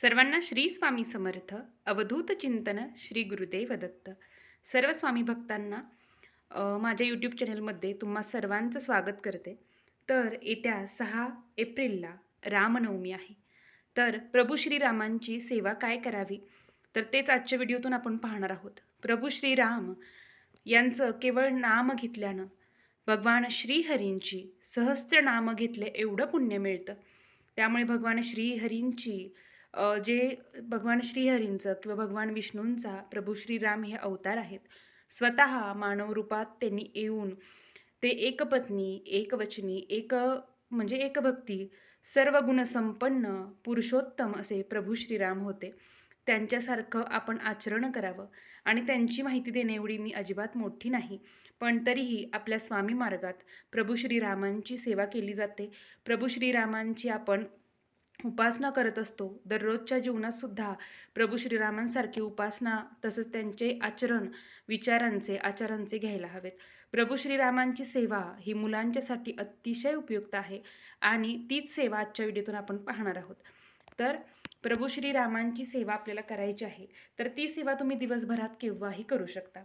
सर्वांना श्री स्वामी समर्थ अवधूत चिंतन श्री गुरुदेव दत्त. सर्व स्वामी भक्तांना माझ्या यूट्यूब चॅनलमध्ये तुम्हा सर्वांचं स्वागत करते. तर येत्या सहा एप्रिलला रामनवमी आहे. तर प्रभू श्रीरामांची सेवा काय करावी? तर तेच आजच्या व्हिडिओतून आपण पाहणार आहोत. प्रभू श्रीराम यांचं केवळ नाम घेतल्यानं भगवान श्रीहरींची सहस्त्र नाम घेतले एवढं पुण्य मिळतं. त्यामुळे भगवान श्रीहरींची जे भगवान श्रीहरींचं किंवा भगवान विष्णूंचा प्रभू श्रीराम हे अवतार आहेत स्वतः मानव रूपात त्यांनी येऊन ते एकपत्नी एकवचनी एक म्हणजे एकभक्ती सर्व गुणसंपन्न पुरुषोत्तम असे प्रभू श्रीराम होते. त्यांच्यासारखं आपण आचरण करावं आणि त्यांची माहिती देणे एवढी मी अजिबात मोठी नाही पण तरीही आपल्या स्वामी मार्गात प्रभू श्रीरामांची सेवा केली जाते. प्रभू श्रीरामांची आपण उपासना करत असतो. दररोजच्या जीवनात सुद्धा प्रभू श्रीरामांसारखी उपासना तसंच त्यांचे आचरण विचारांचे आचारांचे घ्यायला हवेत. प्रभू श्रीरामांची सेवा ही मुलांच्यासाठी अतिशय उपयुक्त आहे आणि तीच सेवा आजच्या व्हिडिओतून आपण पाहणार आहोत. तर प्रभू श्रीरामांची सेवा आपल्याला करायची आहे. तर ती सेवा तुम्ही दिवसभरात केव्हाही करू शकता.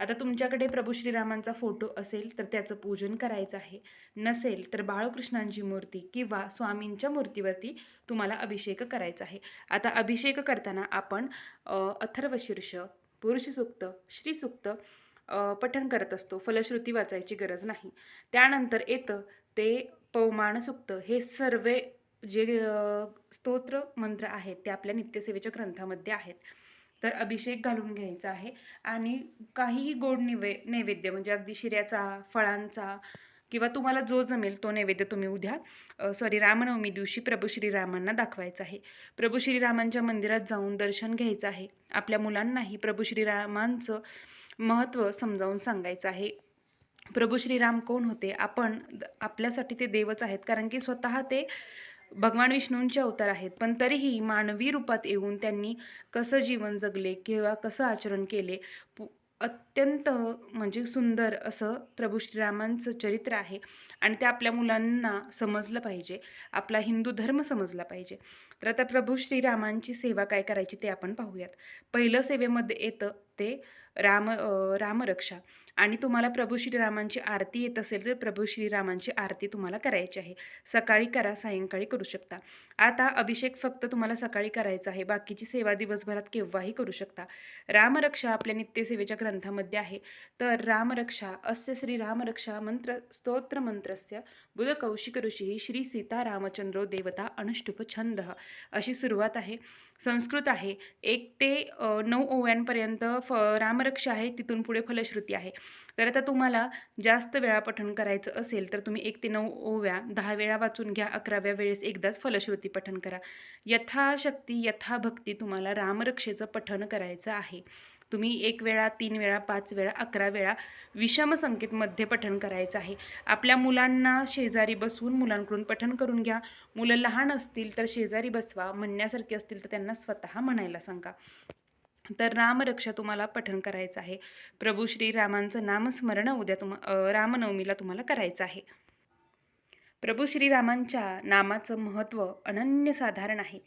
आता तुमच्याकडे प्रभू श्रीरामांचा फोटो असेल तर त्याचं पूजन करायचं आहे. नसेल तर बाळकृष्णांची मूर्ती किंवा स्वामींच्या मूर्तीवरती तुम्हाला अभिषेक करायचा आहे. आता अभिषेक करताना आपण अथर्वशीर्ष पुरुषसूक्त श्रीसूक्त पठण करत असतो. फलश्रुती वाचायची गरज नाही. त्यानंतर येतं ते पौमाणसूक्त हे सर्व जे स्तोत्र मंत्र आहेत ते आपल्या नित्यसेवेच्या ग्रंथामध्ये आहेत. तर अभिषेक घालून घ्यायचा आहे. आणि काहीही गोड निवे नैवेद्य म्हणजे अगदी शिऱ्याचा फळांचा किंवा तुम्हाला जो जमेल तो नैवेद्य तुम्ही उद्या सॉरी रामनवमी दिवशी प्रभू श्रीरामांना दाखवायचा आहे. प्रभू श्रीरामांच्या मंदिरात जाऊन दर्शन घ्यायचं आहे. आपल्या मुलांनाही प्रभू श्रीरामांचं महत्त्व समजावून सांगायचं आहे. प्रभू श्रीराम कोण होते? आपण आपल्यासाठी ते देवच आहेत. कारण की स्वतः ते भगवान विष्णूंचे अवतार आहेत. पण तरीही मानवी रूपात येऊन त्यांनी कसं जीवन जगले किंवा कसं आचरण केले अत्यंत म्हणजे सुंदर असं प्रभू श्रीरामांचं चरित्र आहे. आणि ते आपल्या मुलांना समजलं पाहिजे. आपला हिंदू धर्म समजला पाहिजे. तर आता प्रभू श्रीरामांची सेवा काय करायची ते आपण पाहूयात. पहिलं सेवेमध्ये येतं ते राम रामरक्षा. आणि तुम्हाला प्रभू श्रीरामांची आरती येत असेल तर प्रभू श्रीरामांची आरती तुम्हाला करायची आहे. सकाळी करा सायंकाळी करू शकता. आता अभिषेक फक्त तुम्हाला सकाळी करायचा आहे. बाकीची सेवा दिवसभरात केव्हाही करू शकता. रामरक्षा आपल्या नित्यसेवेच्या ग्रंथामध्ये आहे. तर रामरक्षा अस्य श्री रामरक्षा मंत्र स्तोत्र मंत्रस्य बुध कौशिक ऋषी श्री सीता रामचंद्रो देवता अनुष्टुप छंद अशी सुरुवात आहे. संस्कृत आहे. एक ते नऊ ओव्यांपर्यंत फ रामरक्षा आहे तिथून पुढे फलश्रुती आहे. तर आता तुम्हाला जास्त वेळा पठण करायचं असेल तर तुम्ही एक ते नऊ ओव्या दहा वेळा वाचून घ्या अकराव्या वेळेस एकदाच फलश्रुती पठण करा. यथाशक्ती यथाभक्ती तुम्हाला रामरक्षेचं पठण करायचं आहे. तुम्ही एक वेळा तीन वेळा पाच वेळा अकरा वेळा विषम संकेतमध्ये पठण करायचं आहे. आपल्या मुलांना शेजारी बसवून मुलांकडून पठण करून घ्या. मुलं लहान असतील तर शेजारी बसवा म्हणण्यासारखी असतील तर त्यांना स्वतः म्हणायला सांगा. तर रामरक्षा तुम्हाला पठण करायचं आहे. प्रभू श्रीरामांचं नामस्मरण उद्या तुम रामनवमीला तुम्हाला करायचं आहे. प्रभू श्रीरामांच्या नामाचं महत्त्व अनन्यसाधारण आहे.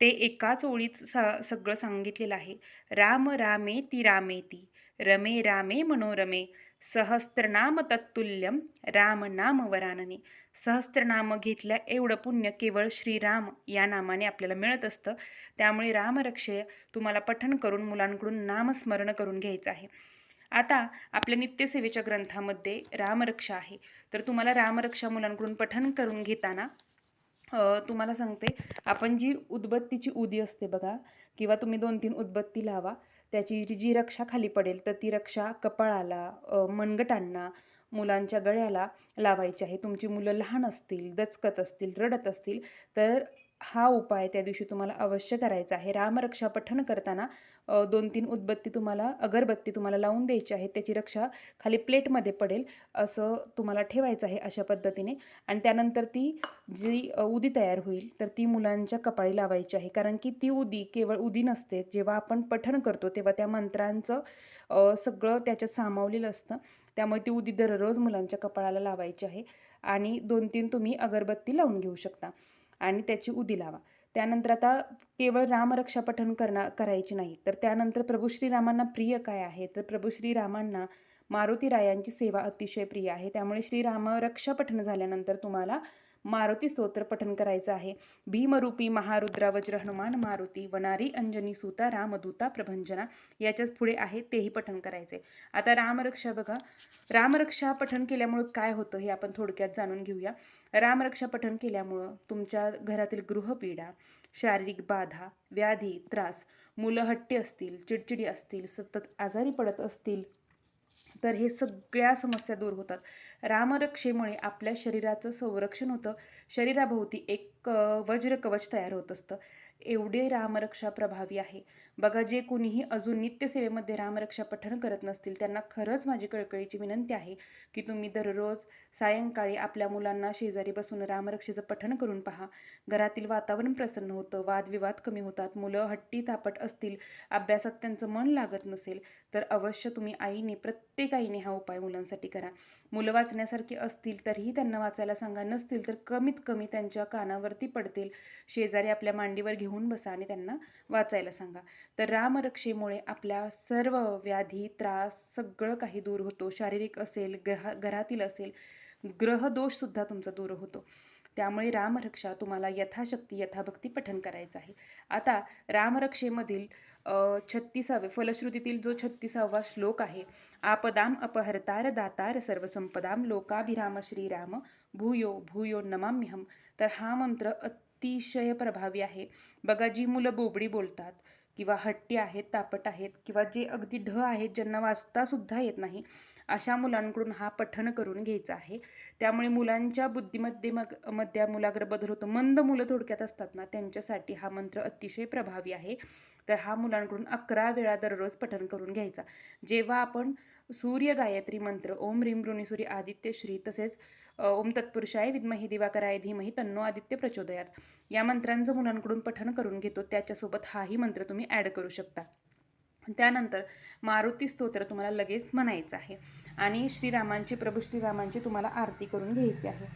ते एकाच ओळीत सा सगळं सांगितलेलं आहे. राम रामे ति रामे ती रमे रामे मनोरमे सहस्त्रनाम तत्तुल्यम राम नाम वरानने. सहस्त्रनाम घेतल्या एवढं पुण्य केवळ श्रीराम या नामाने आपल्याला मिळत असतं. त्यामुळे रामरक्षे तुम्हाला पठण करून मुलांकडून नामस्मरण करून घ्यायचं आहे. आता आपल्या नित्यसेवेच्या ग्रंथामध्ये रामरक्षा आहे. तर तुम्हाला रामरक्षा मुलांकडून पठण करून घेताना तुम्हाला सांगते आपण जी उदबत्तीची उदी असते बघा किंवा तुम्ही दोन तीन उदबत्ती लावा त्याची जी जी रक्षा खाली पडेल तर ती रक्षा कपाळाला मनगटांना मुलांच्या गळ्याला लावायची आहे. तुमची मुलं लहान असतील दचकत असतील रडत असतील तर हा उपाय त्या दिवशी तुम्हाला अवश्य करायचा आहे. रामरक्षा पठण करताना दोन तीन उदबत्ती तुम्हाला अगरबत्ती तुम्हाला लावून द्यायची आहे. त्याची रक्षा खाली प्लेटमध्ये पडेल असं तुम्हाला ठेवायचं आहे अशा पद्धतीने. आणि त्यानंतर ती जी उदी तयार होईल तर ती मुलांच्या कपाळी लावायची आहे. कारण की ती उदी केवळ उदी नसते. जेव्हा आपण पठण करतो तेव्हा त्या मंत्रांचं सगळं त्याच्यात सामावलेलं असतं. त्यामुळे ती उदी दररोज मुलांच्या कपाळाला लावायची आहे. आणि दोन तीन तुम्ही अगरबत्ती लावून घेऊ शकता. आणि त्याची उदी लावा. त्यानंतर आता केवळ रामरक्षा पठण करणार करायची नाही. तर त्यानंतर प्रभू श्रीरामांना प्रिय काय आहे? तर प्रभू श्रीरामांना मारुती रायांची सेवा अतिशय प्रिय आहे. त्यामुळे श्रीराम रक्षा पठण झाल्यानंतर तुम्हाला मारुती स्तोत्र पठन करायचं आहे. भीमरूपी महारुद्रा वज्र हनुमान मारुती वनारी अंजनी सुता रामदूता प्रभंजना याच्याच पुढे आहे तेही पठन करायचे आता रामरक्षा बघा. रामरक्षा पठन केल्यामुळं काय होतं हे आपण थोडक्यात जाणून घेऊया. रामरक्षा पठन केल्यामुळं तुमच्या घरातील गृहपीडा शारीरिक बाधा व्याधी त्रास मुलं हट्टी असतील चिडचिडी असतील सतत आजारी पडत असतील तर हे सगळ्या समस्या दूर होतात. रामरक्षेमुळे आपल्या शरीराचं संरक्षण होतं. शरीराभोवती एक वज्र कवच तयार होत असतं. एवढे रामरक्षा प्रभावी आहे. बघा जे कोणीही अजून नित्यसेवेमध्ये रामरक्षा पठण करत नसतील त्यांना खरंच माझी कळकळीची विनंती आहे की तुम्ही दररोज सायंकाळी आपल्या मुलांना शेजारी बसून रामरक्षेचं पठण करून पहा. घरातील वातावरण प्रसन्न होतं वादविवाद कमी होतात मुलं हट्टी तापट असतील अभ्यासात त्यांचं मन लागत नसेल तर अवश्य तुम्ही आईने प्रत्येक आईने हा उपाय मुलांसाठी करा. मुलं वाचण्यासारखे असतील तरीही त्यांना वाचायला सांगा. नसतील तर कमीत कमी त्यांच्या कानावरती पडतील. शेजारी आपल्या मांडीवर घेऊन बसा आणि त्यांना वाचायला सांगा. तर रामरक्षेमुळे आपल्या सर्व व्याधी त्रास सगळं काही दूर होतो. शारीरिक असेल ग्रहा घरातील असेल ग्रहदोषसुद्धा तुमचा दूर होतो. त्यामुळे रामरक्षा तुम्हाला यथाशक्ती यथाभक्ती पठण करायचं आहे. आता रामरक्षेमधील छत्तीसावे फलश्रुतीतील जो छत्तीसावा श्लोक आहे आपदाम अपहरतार दातार सर्वसंपदाम लोकाभिराम श्रीराम भूयो भूयो नमाम्यहम तर हा मंत्र अतिशय प्रभावी आहे. बघा जी मुलं बोबडी बोलतात किंवा हट्टी आहेत तापट आहेत किंवा जे अगदी ढ आहेत ज्यांना वाचतासुद्धा येत नाही अशा मुलांकडून हा पठण करून घ्यायचा आहे. त्यामुळे मुलांच्या बुद्धीमध्ये मग मध्ये मुलाग्र बदल होतो. मंद मुलं थोडक्यात असतात ना त्यांच्यासाठी हा मंत्र अतिशय प्रभावी आहे. तर हा मुलांकडून अकरा वेळा दररोज पठण करून घ्यायचा. जेव्हा आपण सूर्य गायत्री मंत्र ओम ह्रीम ऋणीसूर्य आदित्य श्री तसेच ओम तत्पुरुषाय विद्मही दिवाकराय धीमही तन्नो आदित्य प्रचोदयात. या मंत्रांचं मुलांकडून पठण करून घेतो त्याच्यासोबत हाही मंत्र तुम्ही ॲड करू शकता. त्यानंतर मारुती स्तोत्र तुम्हाला लगेच म्हणायचं आहे. आणि श्रीरामांची प्रभू श्रीरामांची तुम्हाला आरती करून घ्यायची आहे.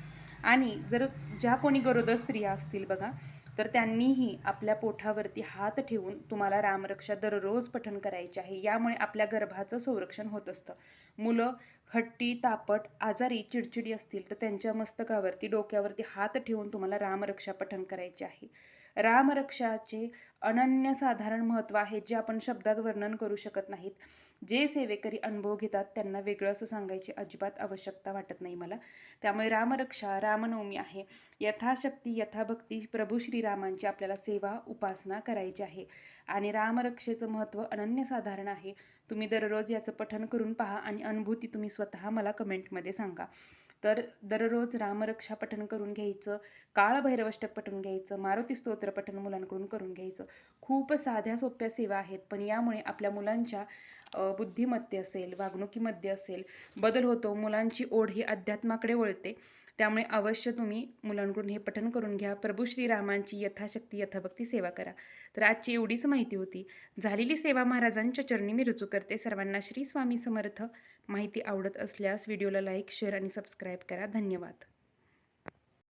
आणि जर ज्या कोणी गरोदर स्त्रिया असतील बघा तर त्यांनीही आपल्या पोठावरती हात ठेवून तुम्हाला रामरक्षा दररोज पठण करायची आहे. यामुळे आपल्या गर्भाचं संरक्षण होत असतं. मुलं हट्टी तापट आजारी चिडचिडी असतील तर त्यांच्या मस्तकावरती डोक्यावरती हात ठेवून तुम्हाला रामरक्षा पठण करायचे आहे. रामरक्षाचे अनन्यसाधारण महत्त्व आहे जे आपण शब्दात वर्णन करू शकत नाहीत. जे सेवेकरी अनुभव घेतात त्यांना वेगळं असं सांगायची अजिबात आवश्यकता वाटत नाही मला. त्यामुळे रामरक्षा रामनवमी आहे. यथाशक्ती यथाभक्ती प्रभू श्रीरामांची आपल्याला सेवा उपासना करायची आहे. आणि रामरक्षेचं महत्त्व अनन्यसाधारण आहे. तुम्ही दररोज याचं पठण करून पहा आणि अनुभूती तुम्ही स्वतः मला कमेंटमध्ये सांगा. तर दररोज रामरक्षा पठण करून घ्यायचं काळभैरवष्टक पठण घ्यायचं मारुती स्तोत्र पठण मुलांकडून करून घ्यायचं. खूप साध्या सोप्या सेवा आहेत पण यामुळे आपल्या मुलांच्या बुद्धिमत्ते असेल वागणुकीमध्ये असेल बदल होतो मुलांची ओढ ही अध्यात्माकडे वळते. त्यामुळे अवश्य तुम्ही मुलांकडून हे पठन करून घ्या. प्रभू श्रीरामांची यथाशक्ती यथाभक्ती सेवा करा. तर आजची एवढीच माहिती होती. झालेली सेवा महाराजांच्या चरणी मी रुजू करते. सर्वांना श्री स्वामी समर्थ. माहिती आवडत असल्यास व्हिडिओला लाईक शेअर आणि सबस्क्राईब करा. धन्यवाद.